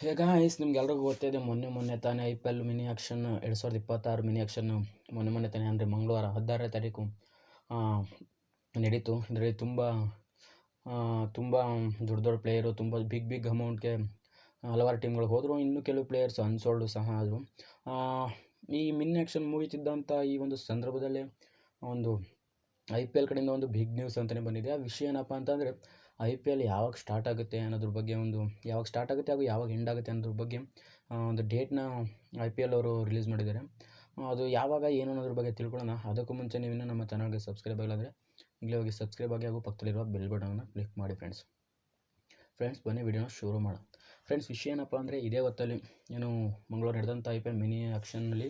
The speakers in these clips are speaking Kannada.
ಹೇ ಗಾಯ್ಸ್ ನಿಮ್ಗೆಲ್ರಿಗೂ ಗೊತ್ತಿದೆ ಮೊನ್ನೆ ಮೊನ್ನೆ ತಾನೇ I P L mini auction ಎರಡು ಸಾವಿರದ ಇಪ್ಪತ್ತಾರು ಮಿನಿ ಆಕ್ಷನ್ ಮೊನ್ನೆ ಮೊನ್ನೆ ತಾನೇ ಅಂದರೆ ಮಂಗಳವಾರ ಹದಿನಾರನೇ ತಾರೀಕು ನಡೀತು. ಇದರಲ್ಲಿ ತುಂಬ ತುಂಬ ದೊಡ್ಡ ದೊಡ್ಡ ಪ್ಲೇಯರು ತುಂಬ ಬಿಗ್ ಬಿಗ್ ಅಮೌಂಟ್ಗೆ ಹಲವಾರು ಟೀಮ್ಗಳು ಹೋದರು. ಇನ್ನೂ ಕೆಲವು ಪ್ಲೇಯರ್ಸ್ ಅನ್ಸೋಲ್ಡು ಸಹ ಆದರು. ಈ ಮಿನಿ ಆ್ಯಕ್ಷನ್ ಮುಗಿತಿದ್ದಂಥ ಈ ಒಂದು ಸಂದರ್ಭದಲ್ಲಿ ಒಂದು ಐ ಪಿ ಎಲ್ ಕಡೆಯಿಂದ ಒಂದು ಬಿಗ್ ನ್ಯೂಸ್ ಅಂತಲೇ ಬಂದಿದೆ. ಆ ವಿಷಯ ಏನಪ್ಪ ಅಂತಂದರೆ ಐ ಪಿ ಎಲ್ ಯಾವಾಗ ಸ್ಟಾರ್ಟ್ ಆಗುತ್ತೆ ಅನ್ನೋದ್ರ ಬಗ್ಗೆ ಒಂದು, ಯಾವಾಗ ಸ್ಟಾರ್ಟ್ ಆಗುತ್ತೆ ಹಾಗೂ ಯಾವಾಗ ಎಂಡ್ ಆಗುತ್ತೆ ಅನ್ನೋದ್ರ ಬಗ್ಗೆ ಒಂದು ಡೇಟ್ನ ಐ ಪಿ ಎಲ್ ಅವರು ರಿಲೀಸ್ ಮಾಡಿದ್ದಾರೆ. ಅದು ಯಾವಾಗ, ಏನು ಅನ್ನೋದ್ರ ಬಗ್ಗೆ ತಿಳ್ಕೊಳ್ಳೋಣ. ಅದಕ್ಕೂ ಮುಂಚೆ ನೀವು ನಮ್ಮ ಚಾನಲ್ಗೆ ಸಬ್ಸ್ಕ್ರೈಬ್ ಆಗಿಲ್ಲ ಈಗಲೇ ಹೋಗಿ ಸಬ್ಸ್ಕ್ರೈಬ್ ಆಗಿ ಹಾಗೂ ಪಕ್ಕದಲ್ಲಿರುವ ಬೆಲ್ ಬಟನನ್ನು ಕ್ಲಿಕ್ ಮಾಡಿ ಫ್ರೆಂಡ್ಸ್ ಫ್ರೆಂಡ್ಸ್ ಬನ್ನಿ ವಿಡಿಯೋನ ಶುರು ಮಾಡೋಣ. ಫ್ರೆಂಡ್ಸ್ ವಿಷಯ ಏನಪ್ಪ ಅಂದರೆ ಇದೇ ಹೊತ್ತಲ್ಲಿ ಏನು ಮಂಗಳೂರು ನಡೆದಂಥ ಐ ಪಿ ಎಲ್ ಮಿನಿ ಆಕ್ಷನ್ನಲ್ಲಿ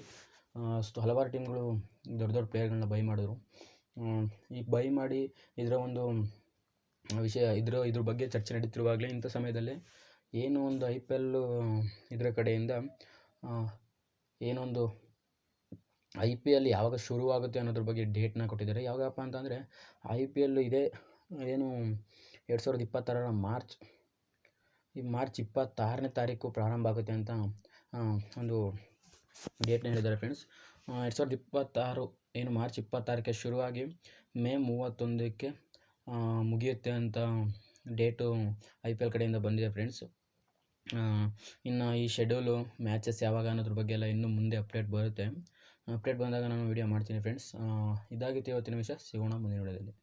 ಅಷ್ಟು ಹಲವಾರು ಟೀಮ್ಗಳು ದೊಡ್ಡ ದೊಡ್ಡ ಪ್ಲೇಯರ್ಗಳನ್ನ ಬೈ ಮಾಡಿದ್ರು. ಈ ಬೈ ಮಾಡಿ ಇದರ ಒಂದು ವಿಷಯ ಇದ್ರ ಇದ್ರ ಬಗ್ಗೆ ಚರ್ಚೆ ನಡೀತಿರುವಾಗಲೇ ಇಂಥ ಸಮಯದಲ್ಲಿ ಏನು ಒಂದು ಐ ಪಿ ಎಲ್ಲು ಇದರ ಕಡೆಯಿಂದ ಏನೊಂದು ಐ ಪಿ ಎಲ್ ಯಾವಾಗ ಶುರುವಾಗುತ್ತೆ ಅನ್ನೋದ್ರ ಬಗ್ಗೆ ಡೇಟ್ನ ಕೊಟ್ಟಿದ್ದಾರೆ. ಯಾವಾಗಪ್ಪ ಅಂತಂದರೆ ಐ ಪಿ ಎಲ್ ಇದೇ, ಏನು ಎರಡು ಸಾವಿರದ ಇಪ್ಪತ್ತಾರರ ಮಾರ್ಚ್, ಈ ಮಾರ್ಚ್ ಇಪ್ಪತ್ತಾರನೇ ತಾರೀಕು ಪ್ರಾರಂಭ ಆಗುತ್ತೆ ಅಂತ ಒಂದು ಡೇಟ್ನ ಹೇಳಿದ್ದಾರೆ ಫ್ರೆಂಡ್ಸ್. ಎರಡು ಸಾವಿರದ ಇಪ್ಪತ್ತಾರು, ಏನು ಮಾರ್ಚ್ ಇಪ್ಪತ್ತಾರಕ್ಕೆ ಶುರುವಾಗಿ ಮೇ ಮೂವತ್ತೊಂದಕ್ಕೆ ಮುಗಿಯುತ್ತೆ ಅಂತ ಡೇಟು ಐ ಪಿ ಎಲ್ ಕಡೆಯಿಂದ ಬಂದಿದೆ ಫ್ರೆಂಡ್ಸ್. ಇನ್ನು ಈ ಶೆಡ್ಯೂಲು, ಮ್ಯಾಚಸ್ ಯಾವಾಗ ಅನ್ನೋದ್ರ ಬಗ್ಗೆ ಎಲ್ಲ ಇನ್ನೂ ಮುಂದೆ ಅಪ್ಡೇಟ್ ಬರುತ್ತೆ. ಅಪ್ಡೇಟ್ ಬಂದಾಗ ನಾನು ವೀಡಿಯೋ ಮಾಡ್ತೀನಿ ಫ್ರೆಂಡ್ಸ್. ಇದಾಗಿತ್ತು ಇವತ್ತಿನ ವಿಷಯ. ಸಿಗೋಣ ಮುಂದಿನ ವಿಡಿಯೋದಲ್ಲಿ.